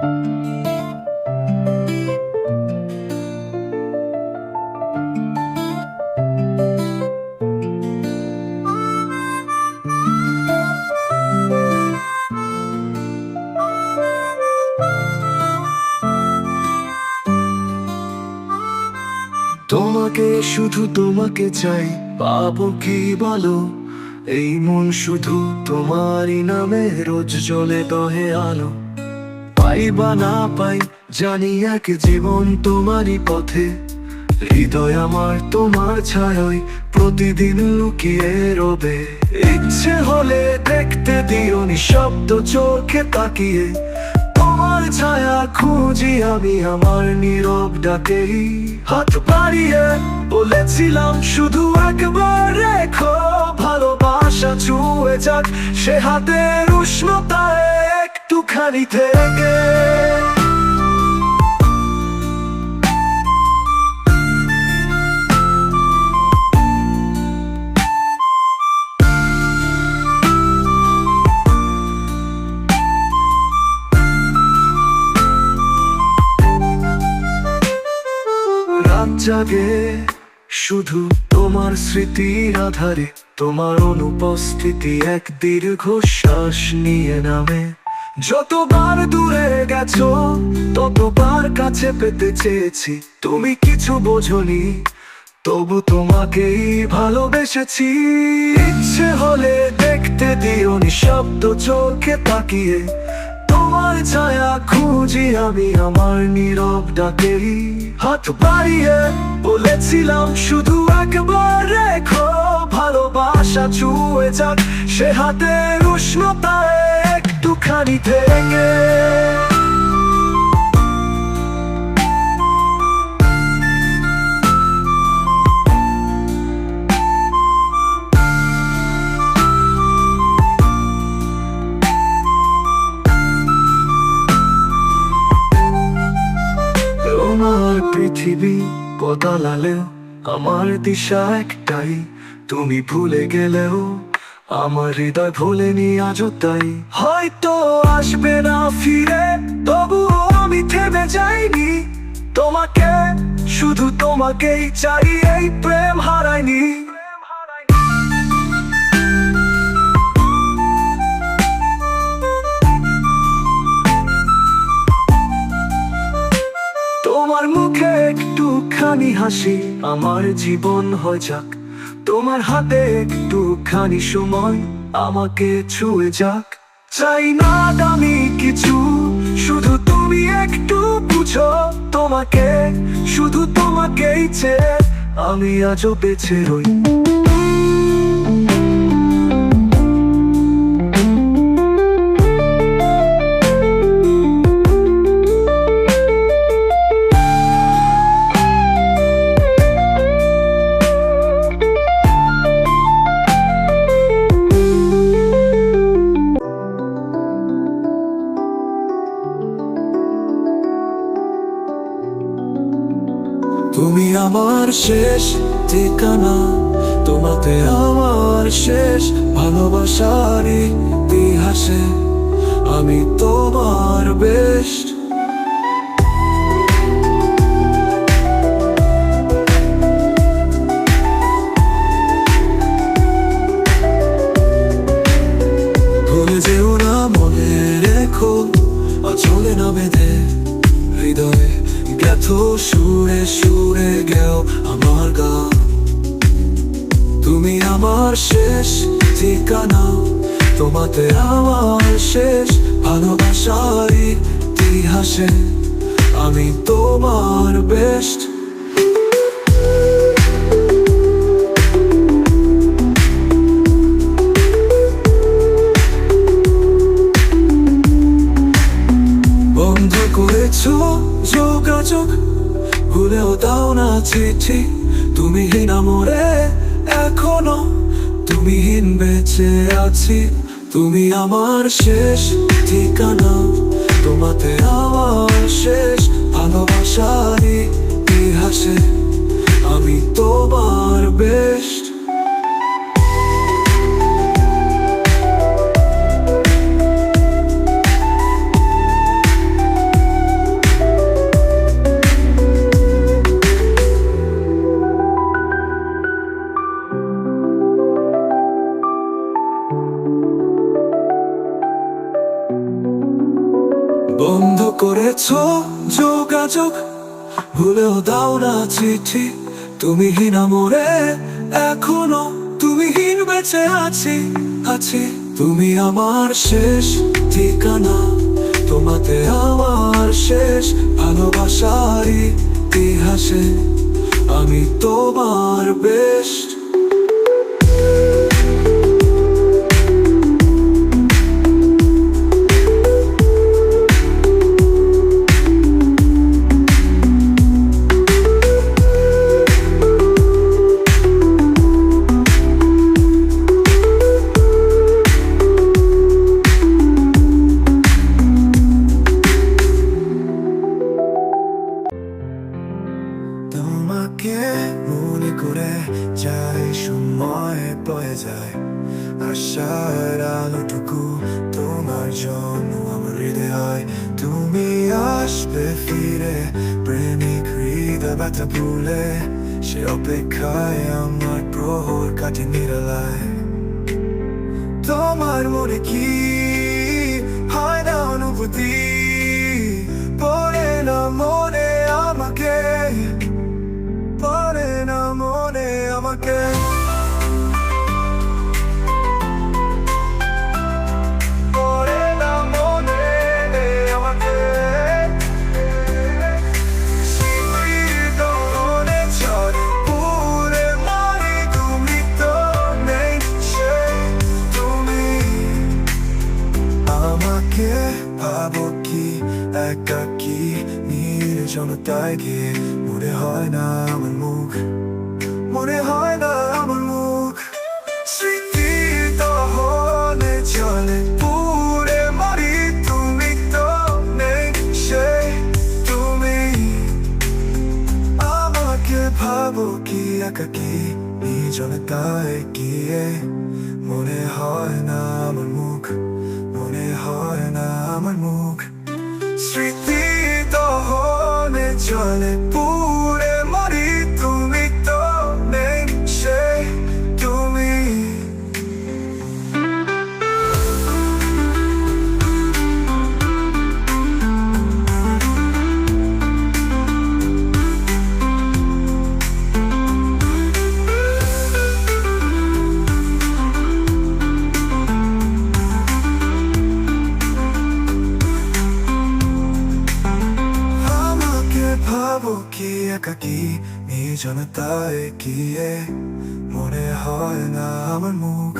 তোমাকে শুধু তোমাকে চাই, পাবো কি বলো? এই মন শুধু তোমারই নামে রোজ জ্বলে দহে আলো। পাই বা না পাই, জানি এক জীবন তোমারই পথে। হৃদয় আমার তোমার ছায় প্রতিদিন লুকিয়ে রবে। ইচ্ছে হলে দেখতে দিও নিঃশব্দ চোখে তাকিয়ে। তোমার ছায়া খুঁজি আমি আমার নীরব ডাকেই। হাত বাড়িয়ে বলেছিলাম, শুধু একবার রেখো, ভালোবাসা ছুঁয়ে যাক, সে হাতের উষ্ণতায় একটুখানি থেকে। জাগে শুধু তোমার স্মৃতির আধারে তোমার অনুপস্থিতি এক দীর্ঘ শ্বাস নিয়ে নামে। যতবার দূরে গেছো, ততবার কাছে পেতে চেয়েছি। তুমি কিছু বোঝনি, তবু তোমাকেই ভালোবেসেছি। ইচ্ছে হলে দেখতে দিও নিঃশব্দ চোখে তাকিয়ে। তোমার ছায়া খুঁজি আমি, আমার নীরব ডাকেই। হাত বাড়িয়ে বলেছিলাম, শুধু একবার রেখো, ভালোবাসা ছুঁয়ে যাক সে হাতের উষ্ণতায়। একটুখানি থেকে তোমার পৃথিবী বদলালেও আমার দিশা একটাই। তুমি ভুলে গেলেও আমার হৃদয় ভুলেনি আজও তাই। হয়তো আসবে না ফিরে, তবুও আমি থেমে যাইনি। তোমাকে, শুধু তোমাকেই চাই, এই প্রেম হারাইনি। তোমার মুখে একটুখানি হাসি, আমার জীবন হয়ে যাক। তোমার হাতে একটুখানি সময় আমাকে ছুঁয়ে যাক। চাই না দামি কিছু, শুধু তুমি একটু বুঝো তোমাকে, শুধু তোমাকেই চেয়ে আমি আজও বেঁচে রই। শেষ ঠিকানা তোমাতে আমার শেষ ভালোবাসার ইতিহাসে আমি তোমার বেস্ট ভুলে যেও না, মনে রেখো চলে না বেঁধে। গেথ সুরে সুরে গেও আমার গান তুমি আমার শেষ ঠিকানা, তোমাতে আমার শেষ ভালোবাসার ইতিহাসে। আমি তোমার বেস্ট যোগাযোগ ভুলেও দাও না চিঠি। তুমি হীন মরে এখনও, তুমি হীন বেঁচে আছি। তুমি আমার শেষ ঠিকানা। বন্ধ করেছ যোগাযোগ? ভুলেও দাও না চিঠি। তুমি হীনা মোরে এখনও তুমি হীন বেঁচে আছি আছি। তুমি আমার শেষ ঠিকানা, তোমাতে আমার শেষ ভালোবাসার ইতিহাসে। আমি তোমার বেস্ট তোমাকে মনে করে যাই সময় পয়ে যায় আশার আলোটুকু তোমার জন্য আমার হৃদয় তুমি আসবে ফিরে প্রেমিক হৃদয় ব্যথা ভুলে সে অপেক্ষায় আমার প্রহর কাটে নিরালায় তোমার মনে কি হয় না অনুভূতি পড়ে না মনে আমাকে একাকি নির্জনতায় গিয়ে মনে হয় না আমার মুখ, মনে হয় না আমার মুখ। স্মৃতি দহনে চলে পুরে নির্জনতায় গিয়ে মনে হয় না আমার মুখ মনে হয় না আমার